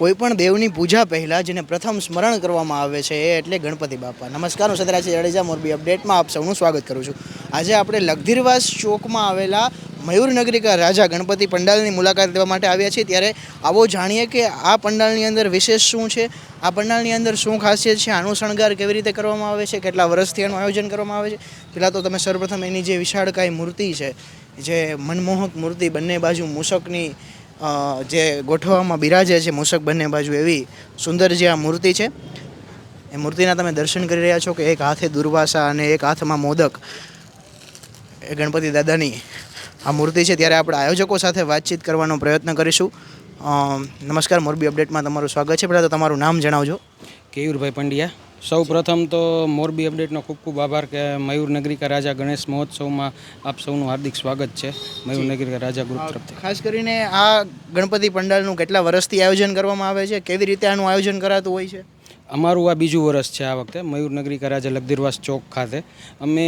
કોઈ પણ દેવની પૂજા પહેલાં જેને પ્રથમ સ્મરણ કરવામાં આવે છે એ એટલે ગણપતિ બાપા. નમસ્કાર હું સદરાજ જાડેજા મોરબી અપડેટમાં આપ સૌનું સ્વાગત કરું છું. આજે આપણે લગધીરવાસ ચોકમાં આવેલા મયુરનગરિકા રાજા ગણપતિ પંડાલની મુલાકાત લેવા માટે આવ્યા છીએ. ત્યારે આવો જાણીએ કે આ પંડાલની અંદર વિશેષ શું છે? આ પંડાલની અંદર શું ખાસિયત છે? આનું શણગાર કેવી રીતે કરવામાં આવે છે? કેટલા વર્ષથી એનું આયોજન કરવામાં આવે છે? પહેલાં તો તમે સર્વપ્રથમ એની જે વિશાળકાય મૂર્તિ છે જે મનમોહક મૂર્તિ બંને બાજુ મૂષકની અ, જે ગોઠવવામાં બિરાજે છે મૂષક બંને બાજુ એવી સુંદર જે આ મૂર્તિ છે, એ મૂર્તિના તમે દર્શન કરી રહ્યા છો કે એક હાથે દુર્વાસા અને એક હાથમાં મોદક. એ ગણપતિ દાદાની આ મૂર્તિ છે. ત્યારે આપણે આયોજકો સાથે વાતચીત કરવાનો પ્રયત્ન કરીશું. નમસ્કાર, મોરબી અપડેટમાં તમારું સ્વાગત છે. પહેલાં તો તમારું નામ જણાવજો. કેયુરભાઈ પંડ્યા. સૌ પ્રથમ તો મોરબી અપડેટનો ખૂબ ખૂબ આભાર કે મયુર નગરિકા રાજા ગણેશ મહોત્સવમાં આપ સૌનું હાર્દિક સ્વાગત છે. મયુર નગરિકા રાજા ગ્રુપ તરફથી. ખાસ કરીને આ ગણપતિ પંડાલનું કેટલા વર્ષથી આયોજન કરવામાં આવે છે? કેવી રીતે આનું આયોજન કરાતું હોય છે? અમારું આ બીજું વર્ષ છે આ વખતે મયુરનગરી નગરિકા રાજા લગદીરવાસ ચોક ખાતે. અમે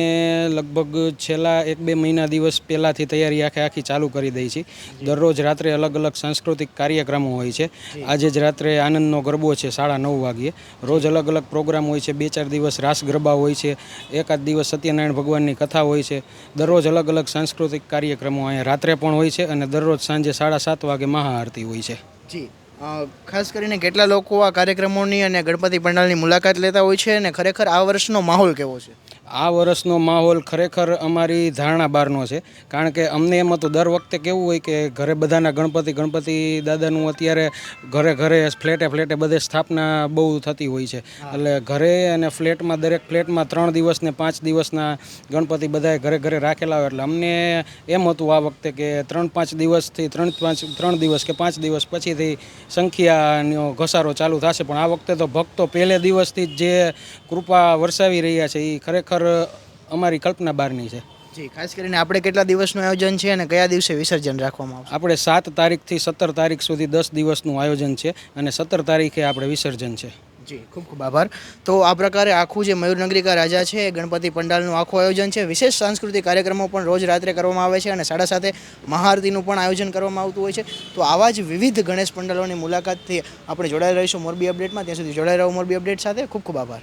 લગભગ છેલ્લા એક બે મહિના દિવસ પહેલાંથી તૈયારી આખે આખી ચાલુ કરી દઈ છીએ દરરોજ રાત્રે અલગ અલગ સાંસ્કૃતિક કાર્યક્રમો હોય છે. આજે જ રાત્રે આનંદનો ગરબો છે સાડા નવ વાગ્યે. રોજ અલગ અલગ પ્રોગ્રામ હોય છે બે ચાર દિવસ રાસ ગરબા હોય છે એકાદ દિવસ સત્યનારાયણ ભગવાનની કથા હોય છે. દરરોજ અલગ અલગ સાંસ્કૃતિક કાર્યક્રમો અહીંયા રાત્રે પણ હોય છે અને દરરોજ સાંજે સાડા સાત વાગે મહાઆરતી હોય છે. જી. ખાસ કરીને કેટલા લોકો આ કાર્યક્રમોની અને ગણપતિ પંડાલની મુલાકાત લેતા હોય છે અને ખરેખર આ વર્ષનો માહોલ કેવો છે? આ વર્ષનો માહોલ ખરેખર અમારી ધારણા બહારનો છે. કારણ કે અમને એમ હતું દર વખતે કેવું હોય કે ઘરે બધાના ગણપતિ ગણપતિ દાદાનું અત્યારે ઘરે ઘરે ફ્લેટે ફ્લેટે બધે સ્થાપના બહુ થતી હોય છે. એટલે ઘરે અને ફ્લેટમાં દરેક ફ્લેટમાં ત્રણ દિવસ ને પાંચ દિવસના ગણપતિ બધાએ ઘરે ઘરે રાખેલા હોય. એટલે અમને એમ હતું આ વખતે કે ત્રણ પાંચ દિવસથી ત્રણ પાંચ ત્રણ દિવસ કે પાંચ દિવસ પછીથી સંખ્યાનો ઘસારો ચાલુ થશે. પણ આ વખતે તો ભક્તો પહેલે દિવસથી જ જે કૃપા વરસાવી રહ્યા છે એ ખરેખર અમારી કલ્પના બહારની છે. જી ખાસ કરીને આપણે કેટલા દિવસનું આયોજન છે અને કયા દિવસે વિસર્જન રાખવામાં આવશે? આપણે સાત તારીખથી સત્તર તારીખ સુધી દસ દિવસનું આયોજન છે અને સત્તર તારીખે આપણે વિસર્જન છે. જી ખૂબ ખૂબ આભાર. તો આ પ્રકારે આખું જે મયુરનગરીકા રાજા છે ગણપતિ પંડાલનું આખું આયોજન છે. વિશેષ સાંસ્કૃતિક કાર્યક્રમો પણ રોજ રાત્રે કરવામાં આવે છે અને સાડા સાથે મહાઆરતીનું પણ આયોજન કરવામાં આવતું હોય છે. તો આવા જ વિવિધ ગણેશ પંડાલોની મુલાકાતથી આપણે જોડાયેલા રહીશું મોરબી અપડેટમાં. ત્યાં સુધી જોડાઈ રહો મોરબી અપડેટ સાથે. ખૂબ ખૂબ આભાર.